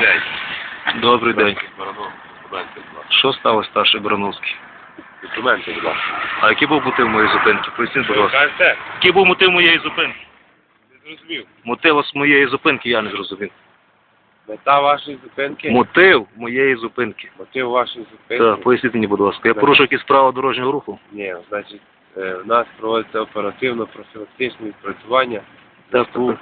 день. Добрий день. Баранов, документи, будь ласка. Що сталося, старший Барановський? Документи, будь ласка. А який був мотив моєї зупинки? Поясніть, будь ласка. кажете? Який був мотив моєї зупинки? Не зрозумів. Мотив з моєї зупинки я не зрозумів. Мета вашої зупинки? Мотив моєї зупинки. Мотив вашої зупинки? Так, поясніть мені, будь ласка. Я порушив якісь правила дорожнього руху? Ні, значить, е, у нас проводиться оперативно-профілактичне відпрацювання Так, зв'язку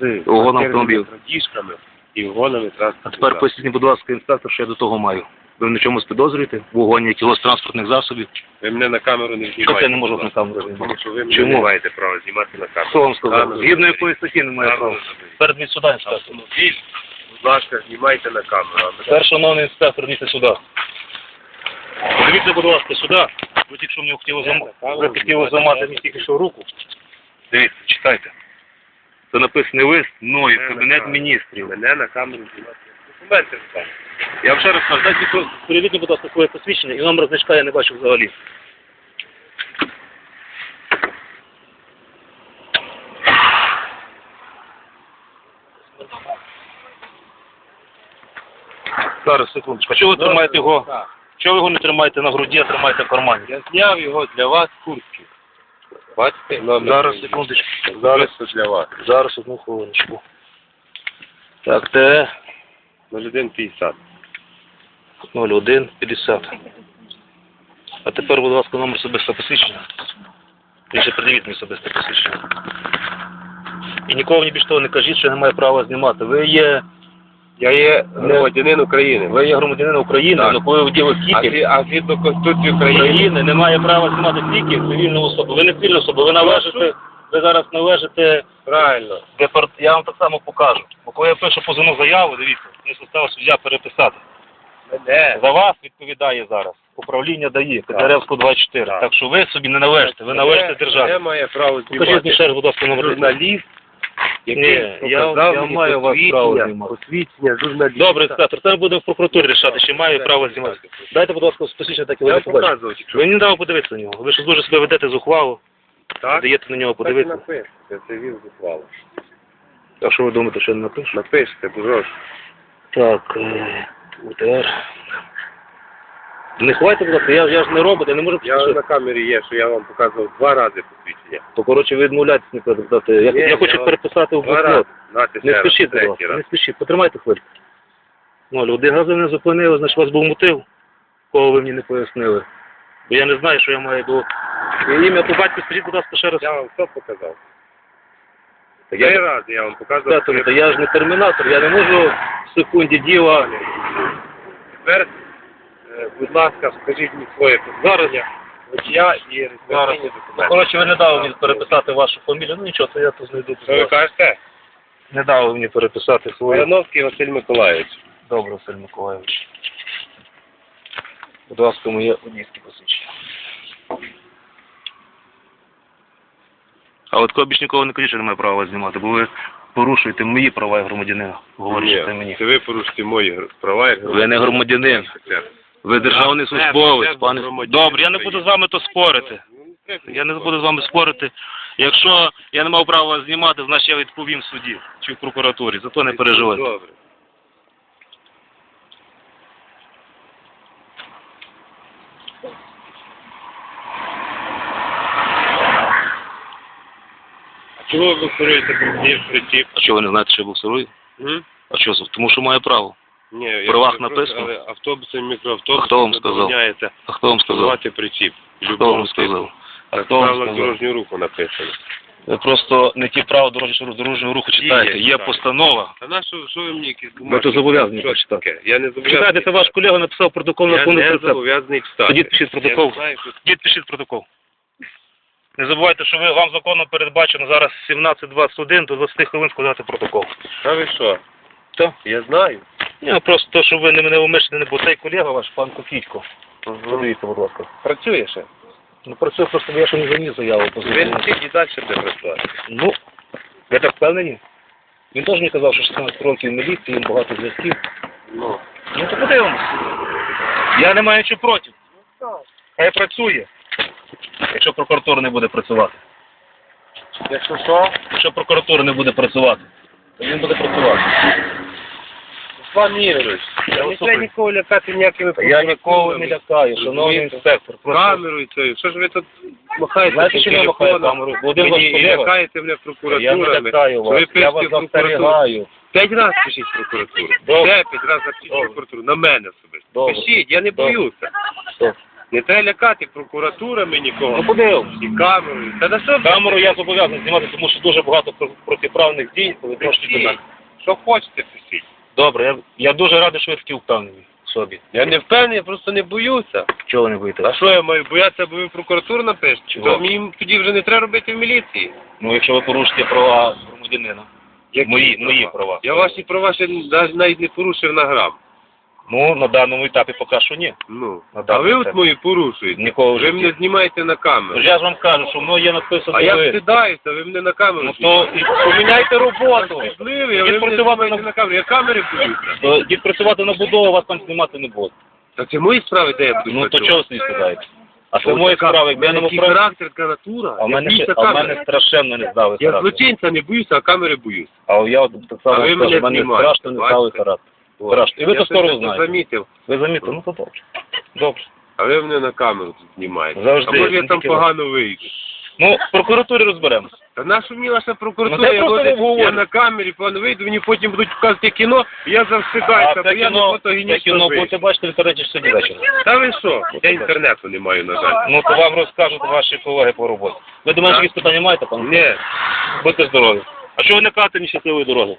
з характерними автомобілів. крадіжками і угонами А тепер засобів. поясніть, будь ласка, інспектор, що я до того маю. Ви на чомусь підозрюєте? В угоні якихось транспортних засобів? Ви мене на камеру не знімаєте. Як я не можу на камеру знімати? Тому що ви мене Чому? не маєте права знімати на камеру. Хто вам сказав? Камеру Згідно якої статті немає Камеру права? Перед від сюди, інспектор. Автомобіль, будь ласка, знімайте на камеру. А Тепер, шановний інспектор, дивіться сюди. Дивіться, будь ласка, сюди. Ви тільки що мені хотіли зламати. Ви хотіли зламати мені тільки що руку. Дивіться, читайте. Це написаний лист мною, в Кабінет міністрів. Мене на камеру знімати. Документи, будь. Я вам ще раз кажу, дайте про- будь ласка, своє посвідчення і номер значка я не бачу взагалі. Зараз, секундочку. А чого ви тримаєте його? Чого ви його не тримаєте на груді, а тримаєте в кармані? Я зняв його для вас куртки. Бачите? Зараз, секундочку. Зараз це для вас. Зараз одну хвилиночку. Так, Т 0150. 0150. А тепер, будь ласка, номер особистого посвідчення. І ще придивіть мені особисте посвідчення. І нікого мені більше того не кажіть, що я не маю права знімати. Ви є, Я є громадянин України. ви є громадянин України, Так. але коли ви вділи А, зі- а згідно Конституції України, України, не має права знімати тільки цивільну особу. Ви не цивільна особа, ви належите, ви зараз належите правильно. Департ... Я вам так само покажу. Бо коли я пишу позовну заяву, дивіться, мені стало суддя переписати. Мене. За вас відповідає зараз управління дає, Петряревську 24. Так. Так. що ви собі не належите, ви належите державі. має право Покажіть мені знімати. ще раз, будь ласка, номер. Журналіст, який Ні, я- показав я мені маю вас посвідчення- право знімати. Посвідчення журналіста. Добре, інспектор, це ми будемо в прокуратурі рішати, чи маю право знімати. Дайте, будь ласка, посвідчення так і Я ви побачите. показував, що Ви не дали подивитися на нього. Ви ж дуже себе ведете з ухвалу, так. даєте на нього Так і подивитися. напишете, це він зухвало. А що ви думаєте, що я не напишу? Напишете, будь ласка. Так, е, УТР. Не ховайте, будь ласка, я, я ж не робот, я не можу Я на камері є, що я вам показував два рази посвідчення. То, коротше, ви відмовляєтесь не передати. Я, Ні, я я хочу вам- переписати в Два рази. блокнот. Ще Не раз, спішіть, будь третій ласка, раз. не спішіть. Потримайте хвильку. Ну, раз ви не зупинили, значить у вас був мотив, кого ви мені не пояснили. Бо я не знаю, що я маю до... Ім'я по батьку, скажіть, будь ласка, ще раз. Я вам все показав. Так Три я, рази я вам показував. Та, та я ж не термінатор, я не можу в секунді діла. Тепер, будь ласка, скажіть мені своє посвідчення, водія і Зараз. реєстраційні Ну, документи. коротше, ви не дали мені переписати вашу фамілію. Ну нічого, то я то знайду. Що ви кажете? Не дали мені переписати свою. Вояновський Василь Миколаївич. Добре, Василь Миколаївич. Будь ласка, моє водійське посвідчення. А от більш нікого не кажіть, що немає права вас знімати, бо ви порушуєте мої права як громадянина. Говорите Ні, мені. Це ви порушите мої гр- права як Ви не громадянин. Ви державний службовець, пане. громадянин Добре, я не буду з вами то спорити. Я не буду з вами спорити. Якщо я не мав права вас знімати, значить я відповім в суді чи в прокуратурі. Зато не переживайте. Добре. А чого ви брудні притіп? А чого ви не знаєте, що я буксирую? А що? Тому що маю право. Ні, я В правах написано? Але автобуси, мікроавтобуси хто вам сказав? забороняється А хто вам сказав? вживати причіп. Хто вам сказав? А хто вам сказав? дорожнього руху написано. Ви просто не ті права дорожнього дорожнього руху читаєте. Є, Є постанова. А на що, що ви мені якісь Ви то зобов'язані Що прочитати. таке? Я не зобов'язаний. Читайте, це ваш колега написав протокол на Я повний не прицеп. зобов'язаний читати. Тоді пишіть протокол. Я знаю, що Дід, пишіть протокол. Не забувайте, що ви вам законом передбачено зараз 17.21 до 20 хвилин складати протокол. А ви що? Так. Я знаю. Ні, ну, просто то, що ви не мене умишли, не бо цей колега ваш, пан Кокітько. Подивіться, будь ласка. Працює ще. Ну працює просто, я ще не заніс заяву Ви не тільки далі буде працювати. Ну, ви так впевнені? Він теж мені казав, що 16 років в міліції, їм багато зв'язків. Ну. Ну то подивимося. Я не маю нічого проти. Хай працює. Якщо прокуратура не буде працювати. Якщо що? Якщо прокуратура не буде працювати, то він буде працювати. Пан Ігорович, Я не вас треба нікого лякати ніякими Я нікого не лякаю, шановний інспектор. Просто Камерою цією. Що ж ви тут махаєте? Знаєте, цим що я махаю телефоном? камерою? Володимир Мені і лякаєте мене я не прокуратурами. лякаю що ви вас, я пишете вас в прокуратуру. застерігаю. П'ять разів пишіть в прокуратуру. Добре. Ще п'ять разів напишіть в Добре. прокуратуру. На мене особисто. Добре. Пишіть, я не Добре. боюся. Добре. Не треба лякати прокуратурами нікого. Ну подивимось. І камерою. Та на що Камеру я зобов'язаний знімати, тому що дуже багато про- протиправних дій відношенню пишіть? Що хочете, пишіть. Добре, я, я дуже радий, що ви такі впевнені в собі. Я не впевнений, я просто не боюся. Чого ви не боїтеся? А що я маю боятися, бо ви прокуратуру напишете? Чого? То мені тоді вже не треба робити в міліції. Ну, якщо ви порушите права громадянина. Мої- мої права. Я ваші права ще навіть навіть не порушив на грам. Ну, на даному етапі поки що ні. Ну. Ну, А так, ви от мої порушуєте. Нікого в Ви житті. мене знімаєте на камеру. Я ж вам кажу, що воно є написано А я ви. ви мене на камеру. Ну то і поміняйте роботу. Стидливий, а ви мене знімаєте на- на камеру. Я камери боюся. То Йдіть працювати на будову, вас там знімати не буде. Та це мої справи, де я буду Ну то чого ви не сідаєте? А це мої справи, якби я не такий характер, така натура. А в я мене, боюся а в камери. мене страшенно не здали Я характер. злочинця не боюся, а камери боюсь. А я от так само ви в мене знімаєте, страшно не здали характер. От. Страшно. І ви скоро це знаєте. замітив. Ви замітили? Ну то добре. Добре. А ви мене на камеру тут знімаєте. Завжди, А може я там тільки погано вийду. Ну, в прокуратурі розберемося. Та наша мені ваша Ну, прокуратура, та я, просто не говорю. я на камері погано вийду, мені потім будуть показувати кіно, і я завстигаюся, бо я не це фотогенічно кіно вийду. будете бачити в інтернеті сьогодні вечора. Та ви що? Я інтернету не маю, на жаль. Ну, то вам розкажуть ваші колеги по роботі. Ви до мене Так. якісь питання маєте, пане? Ні. Будьте здорові. А чого ви не кажете нещасливої дороги?